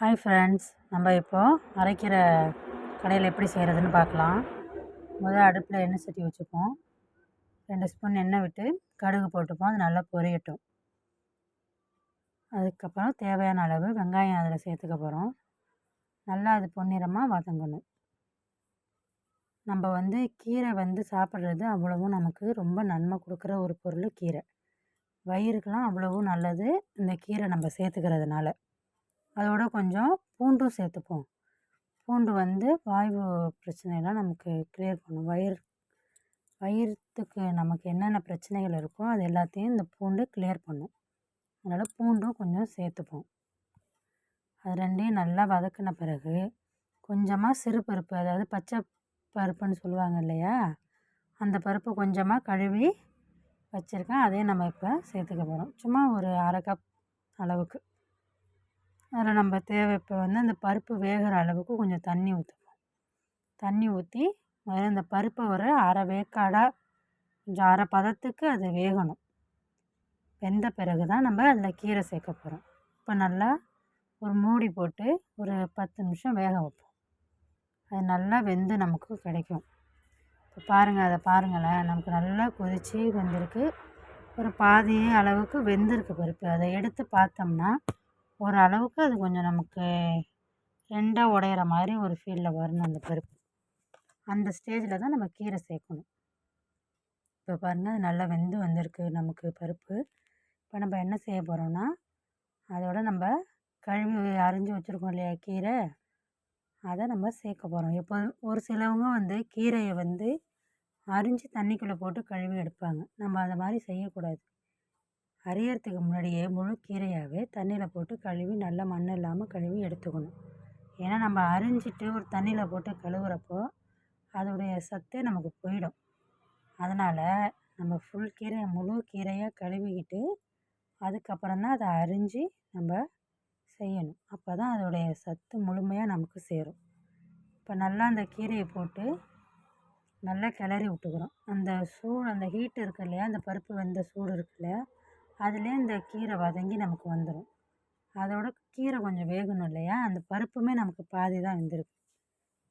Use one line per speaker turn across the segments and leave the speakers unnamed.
Hi friends நம்ம இப்போது அரைக்கிற கடையில் எப்படி செய்கிறதுன்னு பார்க்கலாம். முதல் அடுப்பில் எண்ணெய் சட்டி வச்சுப்போம். ரெண்டு ஸ்பூன் எண்ணெய் விட்டு கடுகு போட்டுப்போம். அது நல்லா பொரியட்டும். அதுக்கப்புறம் தேவையான அளவு வெங்காயம் அதில் சேர்த்துக்க போகிறோம் நல்லா அது பொன்னிறமாக வதங்கணும். நம்ம வந்து கீரை வந்து சாப்பிட்றது அவ்வளவும் நமக்கு ரொம்ப நன்மை கொடுக்குற ஒரு பொருள் கீரை. வயிறுக்கெலாம் அவ்வளவும் நல்லது இந்த கீரை நம்ம சேர்த்துக்கிறதுனால. அதோட கொஞ்சம் பூண்டும் சேர்த்துப்போம். பூண்டு வந்து வாய்வு பிரச்சனையெல்லாம் நமக்கு கிளியர் பண்ணும். வயிறு வயிற்றுக்கு நமக்கு என்னென்ன பிரச்சனைகள் இருக்கோ அது எல்லாத்தையும் இந்த பூண்டு கிளியர் பண்ணும். அதனால் பூண்டும் கொஞ்சம் சேர்த்துப்போம். அது ரெண்டையும் நல்லா வதக்கின பிறகு கொஞ்சமாக சிறு பருப்பு அதாவது பச்சை பருப்புன்னு சொல்லுவாங்க இல்லையா? அந்த பருப்பு கொஞ்சமாக கழுவி வச்சுருக்கேன். அதையும் நம்ம இப்போ சேர்த்துக்க போகிறோம் சும்மா ஒரு அரை கப் அளவுக்கு. அதில் நம்ம தேவை இப்போ வந்து அந்த பருப்பு வேகிற அளவுக்கு கொஞ்சம் தண்ணி ஊற்றணும் தண்ணி ஊற்றி முதல்ல அந்த பருப்பை ஒரு அரை வேக்காடாக கொஞ்சம் அரை பதத்துக்கு அது வேகணும். வெந்த பிறகு தான் நம்ம அதில் கீரை சேர்க்க போகிறோம் இப்போ நல்லா ஒரு மூடி போட்டு ஒரு பத்து நிமிஷம் வேக வைப்போம். அது நல்லா வெந்து நமக்கு கிடைக்கும். இப்போ பாருங்கள் அதை பாருங்களேன். நமக்கு நல்லா கொதித்து வெந்திருக்கு. ஒரு பாதி அளவுக்கு வெந்திருக்கு பருப்பு. அதை எடுத்து பார்த்தோம்னா ஓரளவுக்கு அது கொஞ்சம் நமக்கு ரெண்டாக உடையிற மாதிரி ஒரு ஃபீலில் வரணும் அந்த பருப்பு. அந்த ஸ்டேஜில் தான் நம்ம கீரை சேர்க்கணும். இப்போ பாருங்கள் அது நல்லா வெந்து வந்திருக்கு நமக்கு பருப்பு. இப்போ நம்ம என்ன செய்ய போகிறோம்னா அதோட நம்ம கழுவி அரிஞ்சு வச்சுருக்கோம் இல்லையா கீரை அதை நம்ம சேர்க்க போகிறோம் எப்போதும் ஒரு சிலவங்க வந்து கீரையை வந்து அரிஞ்சு தண்ணிக்குள்ளே போட்டு கழுவி எடுப்பாங்க. நம்ம அதை மாதிரி செய்யக்கூடாது. அரையிறதுக்கு முன்னாடியே முழு கீரையாகவே தண்ணியில் போட்டு கழுவி நல்லா மண் இல்லாமல் கழுவி எடுத்துக்கணும். ஏன்னா நம்ம அரிஞ்சிட்டு ஒரு தண்ணியில் போட்டு கழுவுறப்போ அதோடைய சத்தே நமக்கு போயிடும். அதனால் நம்ம ஃபுல் கீரையை முழு கீரையாக கழுவிக்கிட்டு அதுக்கப்புறம் தான் அதை அரிஞ்சு நம்ம செய்யணும். அப்போ தான் அதோடைய சத்து முழுமையாக நமக்கு சேரும். இப்போ நல்லா அந்த கீரையை போட்டு நல்லா கிளறி விட்டுக்கிறோம். அந்த சூடு அந்த ஹீட் இருக்கு இல்லையா அந்த பருப்பு வெந்த சூடு இருக்குல்ல அதுலேயே இந்த கீரை வதங்கி நமக்கு வந்துடும் அதோட கீரை கொஞ்சம் வேகணும் இல்லையா? அந்த பருப்புமே நமக்கு பாதி தான் வெந்திருக்கு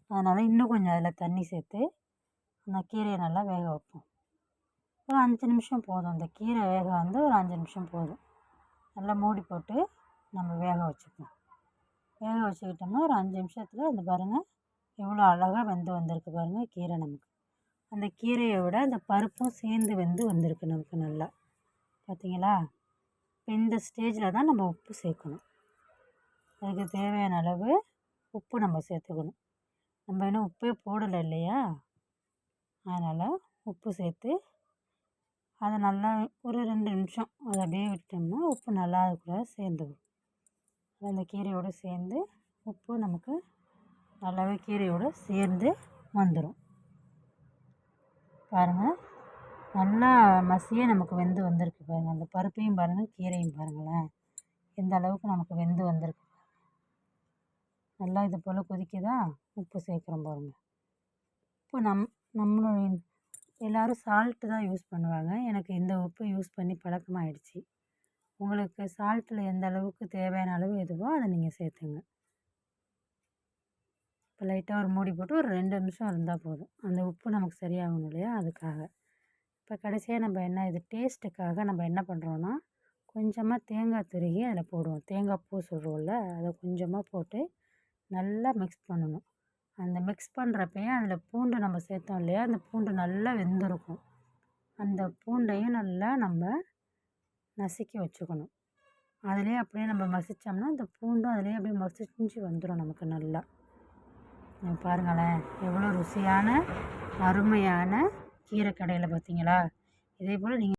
அதனால் இன்னும் கொஞ்சம் அதில் தண்ணி சேர்த்து அந்த கீரையை நல்லா வேக வைப்போம். ஒரு அஞ்சு நிமிஷம் போதும். அந்த கீரை வேக வந்து ஒரு அஞ்சு நிமிஷம் போதும். நல்லா மூடி போட்டு நம்ம வேக வச்சுப்போம். வேக வச்சுக்கிட்டோம்னா ஒரு அஞ்சு நிமிஷத்தில் அந்த பாருங்கள் எவ்வளோ அழகாக வெந்து வந்திருக்கு பாருங்கள் கீரை நமக்கு. அந்த கீரையை விட அந்த பருப்பும் சேர்ந்து வெந்து வந்திருக்கு நமக்கு நல்லா. பார்த்தீங்களா? இப்போ இந்த ஸ்டேஜில் தான் நம்ம உப்பு சேர்க்கணும். அதுக்கு தேவையான அளவு உப்பு நம்ம சேர்த்துக்கணும். நம்ம இன்னும் உப்பே போடலை இல்லையா? அதனால் உப்பு சேர்த்து அதை நல்லா ஒரு ரெண்டு நிமிஷம் அதை அப்படியே விட்டோம்னா உப்பு நல்லா கூட சேர்ந்துடும். அந்த கீரையோடு சேர்ந்து உப்பு நமக்கு நல்லாவே கீரையோடு சேர்ந்து வந்துடும் பாருங்கள் நல்லா மசிய நமக்கு வெந்து வந்திருக்கு பாருங்கள் அந்த பருப்பையும் பாருங்கள் கீரையும் பாருங்களேன். எந்த அளவுக்கு நமக்கு வெந்து வந்திருக்கு. நல்லா இது போல் கொதிக்குதா? உப்பு சேர்க்குறோம் பாருங்கள் உப்பு நம் நம்மளுடைய எல்லோரும் சால்ட்டு தான் யூஸ் பண்ணுவாங்க. எனக்கு இந்த உப்பு யூஸ் பண்ணி பழக்கமாகிடுச்சி உங்களுக்கு சால்ட்டில் எந்த அளவுக்கு தேவையான அளவு எதுவோ அதை நீங்கள் சேர்த்துங்க. இப்போ லைட்டாக ஒரு மூடி போட்டு ஒரு ரெண்டு நிமிஷம் இருந்தால் போதும். அந்த உப்பு நமக்கு சரியாகணும் இல்லையா? அதுக்காக. இப்போ கடைசியாக நம்ம என்ன இது டேஸ்ட்டுக்காக நம்ம என்ன பண்ணுறோன்னா கொஞ்சமாக தேங்காய் துருகி அதில் போடுவோம். தேங்காய் பூ சொல்கிறோம்ல அதை கொஞ்சமாக போட்டு நல்லா மிக்ஸ் பண்ணணும். அந்த மிக்ஸ் பண்ணுறப்பையும் அதில் பூண்டு நம்ம சேர்த்தோம் இல்லையா அந்த பூண்டு நல்லா வெந்திருக்கும். அந்த பூண்டையும் நல்லா நம்ம நசுக்கி வச்சுக்கணும். அதிலே அப்படியே நம்ம மசித்தோம்னா அந்த பூண்டும் அதிலே அப்படியே மசிஞ்சு வந்துடும் நமக்கு நல்லா. பாருங்களேன் எவ்வளோ ருசியான அருமையான கீரை கடையில் பார்த்தீங்களா இதே போல் நீங்கள்